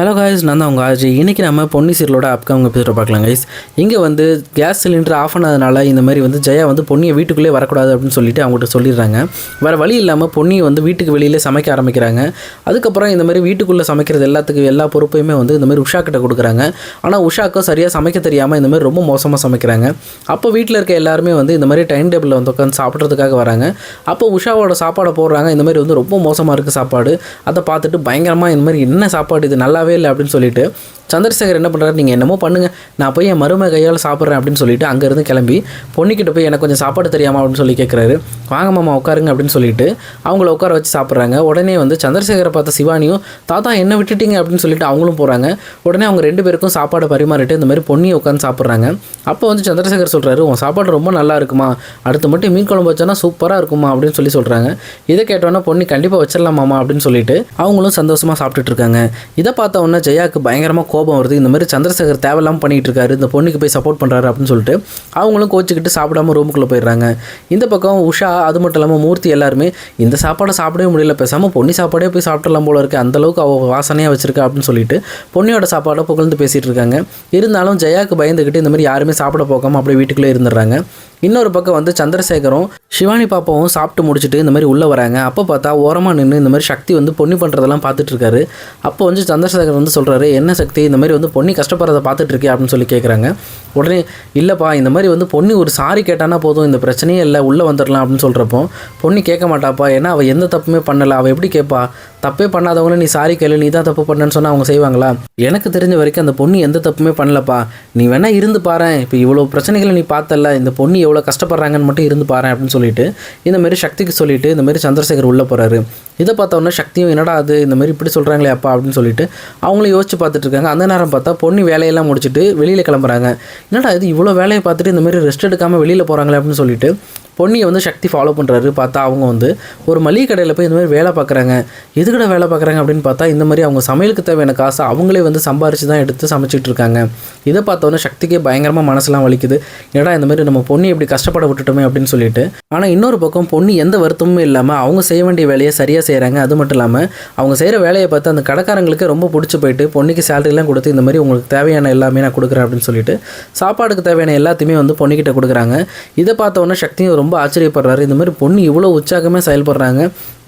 Hello guys நான் தான் உங்கள் ஆஜி இன்றைக்கி நம்ம பொன்னி சீரியலோட அப்கமிங் எபிசோட பார்க்கலாம் கைஸ் இங்கே வந்து கேஸ் சிலிண்டர் ஆஃப் ஆனதுனால இந்த மாதிரி வந்து ஜெயா வந்து பொன்னியை வீட்டுக்குள்ளே வரக்கூடாது அப்படின்னு சொல்லிட்டு அவங்ககிட்ட சொல்லிடுறாங்க. வேறு வழி இல்லாமல் பொன்னியை வந்து வீட்டுக்கு வெளியில் சமைக்க ஆரம்பிக்கிறாங்க. அதுக்கப்புறம் இந்த மாதிரி வீட்டுக்குள்ளே சமைக்கிறது எல்லாத்துக்கும் எல்லா பொறுப்பையுமே வந்து இந்த மாதிரி உஷா கிட்ட கொடுக்குறாங்க. ஆனால் உஷாக்கும் சரியாக சமைக்க தெரியாமல் இந்த மாதிரி ரொம்ப மோசமாக சமைக்கிறாங்க. அப்போ வீட்டில் இருக்க எல்லாருமே வந்து இந்த மாதிரி டைம் டேபிளில் வந்து உட்காந்து சாப்பிட்றதுக்காக வராங்க. அப்போ உஷாவோட சாப்பாடை போடுறாங்க. இந்த மாதிரி வந்து ரொம்ப மோசமாக இருக்குது சாப்பாடு. அதை பார்த்துட்டு பயங்கரமாக இந்த மாதிரி என்ன சாப்பாடு இது? நல்லாவே இல்லை அப்படின்னு சொல்லிட்டு சந்திரசேகர் என்ன பண்ணுறாரு நீங்கள் என்னமோ பண்ணுங்கள் நான் போய் என் மருமை கையால் சாப்பிட்றேன் அப்படின்னு சொல்லிட்டு அங்கேருந்து கிளம்பி பொண்ணுக்கிட்ட போய் எனக்கு கொஞ்சம் சாப்பாடு தெரியாமா? அப்படின்னு சொல்லி கேட்குறாரு வாங்க மாமா உட்காருங்க. அப்படின்னு சொல்லிட்டு அவங்கள உட்கார வச்சு சாப்பிட்றாங்க. உடனே வந்து சந்திரசேகரை பார்த்த சிவானியும் தாத்தா என்ன விட்டுட்டீங்க? அப்படின்னு சொல்லிட்டு அவங்களும் போகிறாங்க உடனே அவங்க ரெண்டு பேருக்கும் சாப்பாடு பரிமாறிட்டு இந்த மாதிரி பொன்னியை உட்காந்து சாப்பிட்றாங்க. அப்போ வந்து சந்திரசேகர் சொல்கிறாரு உன் சாப்பாடு ரொம்ப நல்லா இருக்குமா? அடுத்து மட்டும் மீன் குழம்பு வச்சோன்னா சூப்பராக இருக்குமா? அப்படின்னு சொல்லி சொல்கிறாங்க இதை கேட்டோன்னா பொண்ணு கண்டிப்பாக வச்சிடலாமாமா அப்படின்னு சொல்லிட்டு அவங்களும் சந்தோஷமாக சாப்பிட்டுட்டு இருக்காங்க. இதை பார்த்து உடனே ஜெயாவுக்கு பயங்கரமாக கோபம் வருது. இந்த மாதிரி சந்திரசேகர் தேவையில்லாமல் பண்ணிகிட்டு இருக்காரு. இந்த பொண்ணுக்கு போய் சப்போர்ட் பண்ணுறாரு அப்படின்னு சொல்லிட்டு அவங்களும் கோச்சிக்கிட்டு சாப்பிடாம ரூமுக்குள்ளே போயிடுறாங்க. இந்த பக்கம் உஷா அது மட்டும் இல்லாமல் மூர்த்தி எல்லாருமே இந்த சாப்பாடை சாப்பிடவே முடியல. பேசாமல் பொன்னி சாப்பாடே போய் சாப்பிடலாம் போல இருக்கு. அந்தளவுக்கு அவள் வாசனையாக வச்சிருக்கா அப்படின்னு சொல்லிட்டு பொன்னியோட சாப்பாடை புகழ்ந்து பேசிகிட்டு இருக்காங்க. இருந்தாலும் ஜெயாவுக்கு பயந்துக்கிட்டு இந்த மாதிரி யாருமே சாப்பிட போகாமல் அப்படியே வீட்டுக்குள்ளே இருந்துடுறாங்க. இன்னொரு பக்கம் வந்து சந்திரசேகரும் சிவானி பாப்பாவும் சாப்பிட்டு முடிச்சுட்டு இந்த மாதிரி உள்ளே வராங்க. அப்போ பார்த்தா ஓரமாக நின்று இந்த மாதிரி சக்தி வந்து பொன்னி பண்ணுறதெல்லாம் பார்த்துட்டு இருக்காரு. அப்போ வந்து சந்திரசேகர் வந்து சொல்கிறாரு என்ன சக்தி? இந்த மாதிரி வந்து பொன்னி கஷ்டப்படுறதை பார்த்துட்டு இருக்கே அப்படின்னு சொல்லி கேட்குறாங்க உடனே இல்லைப்பா இந்த மாதிரி வந்து பொன்னி ஒரு சாரி கேட்டானா போதும் இந்த பிரச்சனையே இல்லை உள்ளே வந்துடலாம். அப்படின்னு சொல்கிறப்போ பொன்னி கேட்க மாட்டாப்பா ஏன்னா அவள் எந்த தப்புமே பண்ணலை அவள் எப்படி கேட்பா? தப்பே பண்ணாதவங்கள நீ சாரி கேளு நீ தான் தப்பு பண்ணேன்னு சொன்னால் அவங்க செய்வாங்களா? எனக்கு தெரிஞ்ச வரைக்கும் அந்த பொண்ணு எந்த தப்புமே பண்ணலப்பா. நீ வேணால் இருந்து பாரு இப்போ இவ்வளோ பிரச்சனைகளை நீ பார்த்தல இந்த பொண்ணு எவ்வளோ கஷ்டப்படுறாங்கன்னு மட்டும் இருந்து பாரு அப்படின்னு சொல்லிட்டு இந்த மாதிரி சக்திக்கு சொல்லிட்டு இந்த மாதிரி சந்திரசேகர் உள்ளே போகிறாரு இதை பார்த்தோன்னே சக்தியும் என்னடா அது இந்த மாதிரி இப்படி சொல்கிறாங்களே அப்பா அப்படின்னு சொல்லிட்டு அவங்களும் யோசிச்சு பார்த்துட்டு இருக்காங்க. அந்த நேரம் பார்த்தா பொண்ணு வேலையெல்லாம் முடிச்சுட்டு வெளியில் கிளம்புறாங்க. என்னடா இது இவ்வளோ வேலையை பார்த்துட்டு இந்த மாதிரி ரெஸ்ட் எடுக்காமல் வெளியில் போகிறாங்களே அப்படின்னு சொல்லிட்டு பொன்னியை வந்து சக்தி ஃபாலோ பண்ணுறாரு பார்த்தா அவங்க வந்து ஒரு மளிகை கடையில் போய் இந்த மாதிரி வேலை பார்க்குறாங்க. எதுக்கட வேலை பார்க்குறாங்க அப்படின்னு பார்த்தா இந்த மாதிரி அவங்க சமையலுக்கு தேவையான காசை அவங்களே வந்து சம்பாரித்து தான் எடுத்து சமைச்சிட்டு இருக்காங்க. இதை பார்த்தோன்னே சக்திக்கே பயங்கரமாக மனசுலாம் வலிக்குது. ஏடா இந்த மாதிரி நம்ம பொண்ணி இப்படி கஷ்டப்பட விட்டுட்டோமே அப்படின்னு சொல்லிட்டு. ஆனால் இன்னொரு பக்கம் பொண்ணு எந்த வருத்தமும் இல்லாமல் அவங்க செய்ய வேண்டிய வேலையை சரியாக செய்கிறாங்க அது மட்டும் இல்லாமல் அவங்க செய்கிற வேலையை பார்த்து அந்த கடைக்காரங்களுக்கு ரொம்ப பிடிச்சி போயிட்டு பொண்ணுக்கு சேலரிலாம் கொடுத்து இந்த மாதிரி உங்களுக்கு தேவையான எல்லாமே நான் கொடுக்குறேன் அப்படின்னு சொல்லிட்டு சாப்பாடுக்கு தேவையான எல்லாத்தையுமே வந்து பொண்ணுக்கிட்ட கொடுக்குறாங்க. இதை பார்த்தோன்னே சக்தியும் ரொம்ப ஆச்சரியப்படுறாரு. இந்த மாதிரி பொண்ணு இவ்வளோ உற்சாகமே செயல்படுறாங்க.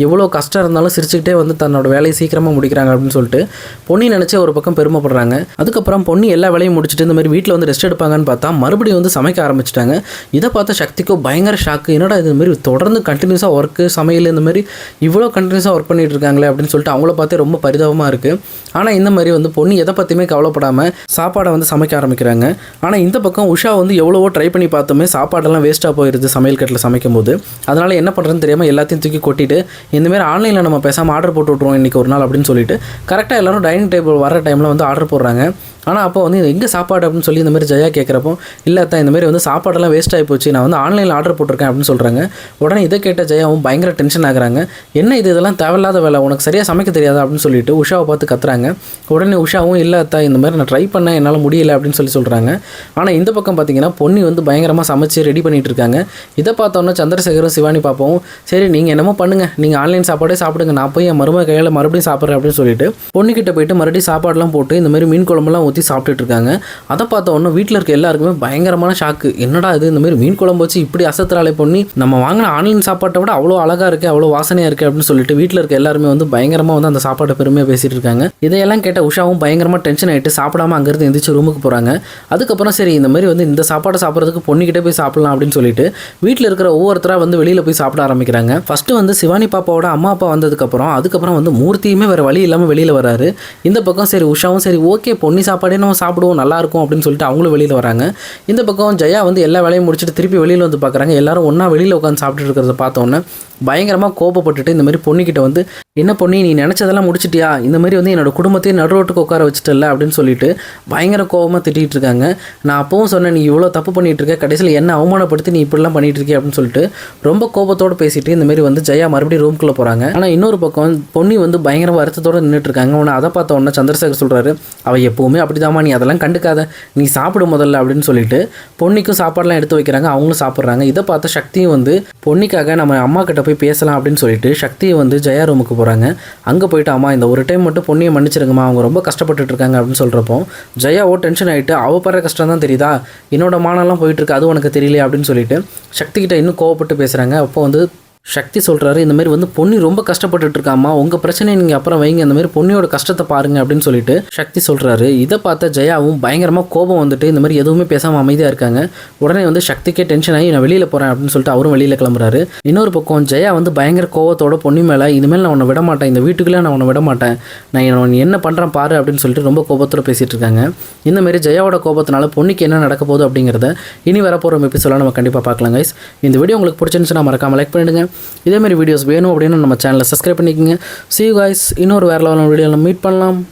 எவ்வளோ கஷ்டம் இருந்தாலும் சிரிச்சுக்கிட்டே வந்து தன்னோட வேலையை சீக்கிரமாக முடிக்கிறாங்க அப்படின்னு சொல்லிட்டு பொண்ணு நினச்சி ஒரு பக்கம் பெருமைப்படுறாங்க. அதுக்கப்புறம் பொண்ணு எல்லா வேலையும் முடிச்சுட்டு இந்த மாதிரி வீட்டில் வந்து ரெஸ்ட் எடுப்பாங்கன்னு பார்த்தா மறுபடியும் வந்து சமைக்க ஆரம்பிச்சிட்டாங்க. இதை பார்த்த சக்திக்கோ பயங்கர ஷாக்கு என்னடா இது மாதிரி தொடர்ந்து கண்டினியூஸாக ஒர்க்கு சமையல் இந்த மாதிரி இவ்வளோ கண்டினியூஸாக ஒர்க் பண்ணிட்டு இருக்காங்களே அப்படின்னு சொல்லிட்டு அவங்கள பார்த்து ரொம்ப பரிதாபமாக இருக்குது ஆனால் இந்த மாதிரி வந்து பொண்ணு எதை பற்றியுமே கவலைப்படாமல் சாப்பாடை வந்து சமைக்க ஆரம்பிக்கிறாங்க. ஆனால் இந்த பக்கம் உஷா வந்து எவ்வளவோ ட்ரை பண்ணி பார்த்தோமே சாப்பாடெல்லாம் வேஸ்ட்டாக போயிடுது சமையல் கட்டில் சமைக்கும் போது அதனால் என்ன பண்ணுறதுன்னு தெரியாமல் எல்லாத்தையும் தூக்கி கொட்டிட்டு இந்தமாரி ஆன்லைனில் நம்ம பேசாமல் ஆர்டர் போட்டு விட்ருவோம் இன்றைக்கி ஒரு நாள் அப்படின்னு சொல்லிட்டு கரெக்டாக எல்லோரும் டைனிங் டேபிள் வர டைமில் வந்து ஆர்டர் போடுறாங்க. ஆனால் அப்போ வந்து எங்கே சாப்பாடு அப்படின்னு சொல்லி இந்த மாதிரி ஜெயா கேட்குறப்போ இல்லை தான் இந்த மாதிரி வந்து சாப்பாடெல்லாம் வேஸ்ட் ஆகி போச்சு. நான் வந்து ஆன்லைனில் ஆர்டர் போட்டிருக்கேன் அப்படின்னு சொல்கிறாங்க உடனே இதை கேட்ட ஜெயாவும் பயங்கர டென்ஷன் ஆகுறாங்க. என்ன இது? இதெல்லாம் தேவையில்லாத வேலை. உனக்கு சரியாக சமைக்க தெரியாது? அப்படின்னு சொல்லிட்டு உஷாவை பார்த்து கத்துறாங்க. உடனே உஷாவும் இல்லை அத்தா இந்த மாதிரி நான் ட்ரை பண்ணேன். என்னால் முடியல அப்படின்னு சொல்லி சொல்கிறாங்க ஆனால் இந்த பக்கம் பார்த்தீங்கன்னா பொன்னி வந்து பயங்கரமாக சமைச்சு ரெடி பண்ணிட்டு இருக்காங்க. இதை பார்த்தோன்னே சந்திரசேகரும் சிவானி பாப்பாவும் சரி நீங்கள் என்னமோ பண்ணுங்கள் நீங்கள் ஆன்லைன் சாப்பாடே சாப்பிடுங்க. நான் போய் என் மருமக கையில் மறுபடியும் சாப்பிட்றேன் அப்படின்னு சொல்லிட்டு பொண்ணுக்கிட்ட போயிட்டு மறுபடியும் சாப்பாடுலாம் போட்டு இந்த மாதிரி மீன் குழம்புலாம் ஊற்றி சாப்பிட்டுட்டு இருக்காங்க அதை பார்த்த உடனே வீட்டில் இருக்க எல்லாருக்குமே பயங்கரமான ஷாக்கு என்னடா இது? இந்த மாதிரி மீன் குழம்பு வச்சு இப்படி அசத்திராலை பண்ணி நம்ம வாங்கின ஆன்லைன் சாப்பாட்டை விட அவ்வளோ அழகாக இருக்குது அவ்வளோ வாசனையாக இருக்குது அப்படின்னு சொல்லிட்டு வீட்டில் இருக்க எல்லாருமே வந்து பயங்கரமாக வந்து அந்த சாப்பாட்டை பெருமையாக பேசிட்டு இருக்காங்க. இதையெல்லாம் கேட்ட உஷாவும் பயங்கரமாக டென்ஷன் ஆகிட்டு சாப்பிடாம அங்கேருந்து எந்திரிச்சு ரூமுக்கு போகிறாங்க அதுக்கப்புறம் சரி இந்த மாதிரி வந்து இந்த சாப்பாடை சாப்பிட்றதுக்கு பொண்ணுக்கிட்டே போய் சாப்பிடலாம் அப்படின்னு சொல்லிட்டு வீட்டில் இருக்கிற ஒவ்வொருத்தராக வந்து வெளியில் போய் சாப்பிட ஆரம்பிக்கிறாங்க. ஃபஸ்ட்டு வந்து சிவானி பாப்பாவோட அம்மா அப்பா வந்ததுக்கப்புறம் அதுக்கப்புறம் வந்து மூர்த்தியுமே வேறு வழி இல்லாமல் வெளியில் வராரு. இந்த பக்கம் சரி உஷாவும் சரி ஓகே பொன்னி சாப்பாடே நம்ம சாப்பிடுவோம் நல்லா இருக்கும் அப்படின்னு சொல்லிட்டு அவங்களும் வெளியில் வராங்க. இந்த பக்கம் ஜெயா வந்து எல்லா வேலையும் முடிச்சுட்டு திருப்பி வெளியில் வந்து பார்க்குறாங்க எல்லாரும் ஒன்றா வெளியில் உட்காந்து சாப்பிட்டுட்டு இருக்கிறத பார்த்தோன்னே பயங்கரமாக கோபப்பட்டுட்டு இந்த மாதிரி பொண்ணுக்கிட்ட வந்து என்ன பொண்ணி நீ நினச்சதெல்லாம் முடிச்சிட்டியா? இந்த மாதிரி வந்து என்னோட குடும்பத்தையும் நடுரோட்டுக்கு உட்கார வச்சுட்டல அப்படின்னு சொல்லிட்டு பயங்கர கோபமாக திட்டிகிட்டு இருக்காங்க. நான் அப்பவும் சொன்னேன் நீ இவ்வளோ தப்பு பண்ணிகிட்டு இருக்க கடைசியில் என்ன அவமானப்படுத்தி நீ இப்படிலாம் பண்ணிட்டு இருக்கே அப்படின்னு சொல்லிட்டு ரொம்ப கோபத்தோடு பேசிட்டு இந்த மாதிரி வந்து ஜெயா மறுபடியும் ரூம்குள்ளே போகிறாங்க ஆனால் இன்னொரு பக்கம் பொன்னி வந்து பயங்கர வருத்தத்தோடு நின்றுட்டு இருக்காங்க. உன்னை அதை பார்த்த உடனே சந்திரசேகர் சொல்கிறாரு அவள் எப்போவுமே அப்படிதாம்மா நீ அதெல்லாம் கண்டுக்காத. நீ சாப்பிடு முதல்ல அப்படின்னு சொல்லிட்டு பொன்னிக்கும் சாப்பாடெலாம் எடுத்து வைக்கிறாங்க. அவங்களும் சாப்பிட்றாங்க. இதை பார்த்த சக்தியும் வந்து பொன்னிக்காக நம்ம அம்மா கிட்ட போய் பேசலாம் அப்படின்னு சொல்லிட்டு சக்தியை வந்து ஜெயா ரூமுக்கு போகிறாங்க அங்கே போயிட்டு அம்மா இந்த ஒரு டைம் மட்டும் பொண்ணியை மன்னிச்சிருங்கம்மா. அவங்க ரொம்ப கஷ்டப்பட்டுட்டு இருக்காங்க அப்படின்னு சொல்கிறப்போ ஜெயாவோ டென்ஷன் ஆகிட்டு அவ படுற கஷ்டம் தான் தெரியுதா? என்னோட மானெல்லாம் போயிட்டு இருக்கு அது உனக்கு தெரியலையா? அப்படின்னு சொல்லிட்டு சக்திகிட்ட இன்னும் கோவப்பட்டு பேசுகிறாங்க அப்போ வந்து சக்தி சொல்கிறாரு இந்த மாதிரி வந்து பொன்னி ரொம்ப கஷ்டப்பட்டுட்டு இருக்காம்மா. உங்கள் பிரச்சனையை நீங்கள் அப்புறம் வைங்க இந்த மாதிரி பொன்னியோட கஷ்டத்தை பாருங்க அப்படின்னு சொல்லிட்டு சக்தி சொல்கிறாரு இதை பார்த்த ஜெயாவும் பயங்கரமாக கோபம் வந்துட்டு இந்த மாதிரி எதுவுமே பேசாமல் அமைதியாக இருக்காங்க. உடனே வந்து சக்திக்கே டென்ஷன் ஆகி நான் வெளியில் போகிறேன் அப்படின்னு சொல்லிட்டு அவரும் வெளியில் கிளம்புறாரு. இன்னொரு பக்கம் ஜெயா வந்து பயங்கர கோவத்தோட பொன்னி மேலே இனிமேல் நான் உன்னை விட மாட்டேன். இந்த வீட்டுக்குள்ளே நான் உன்னை விட மாட்டேன். நான் என்ன- உன்னை என்ன பண்ணுறேன் பாரு அப்படின்னு சொல்லிட்டு ரொம்ப கோபத்தோட பேசிகிட்டு இருக்காங்க. இந்த மாதிரி ஜெயாவோட கோபத்தினால பொன்னிக்கு என்ன நடக்க போகுது அப்படிங்கிறத இனி வரப்போகிற எபிசோட நம்ம கண்டிப்பாக பார்க்கலாம் கைஸ் இந்த வீடியோ உங்களுக்கு பிடிச்சிருந்துச்சுன்னா மறக்காம லைக் பண்ணிடுங்க. இதேமாரி வீடியோஸ் வேணும் அப்படின்னு நம்ம சேனலை சப்ஸ்கிரைப் பண்ணிக்கோங்க. சி you இன்னொரு வேறு லெவலான வீடியோவில் மீட் பண்ணலாம்.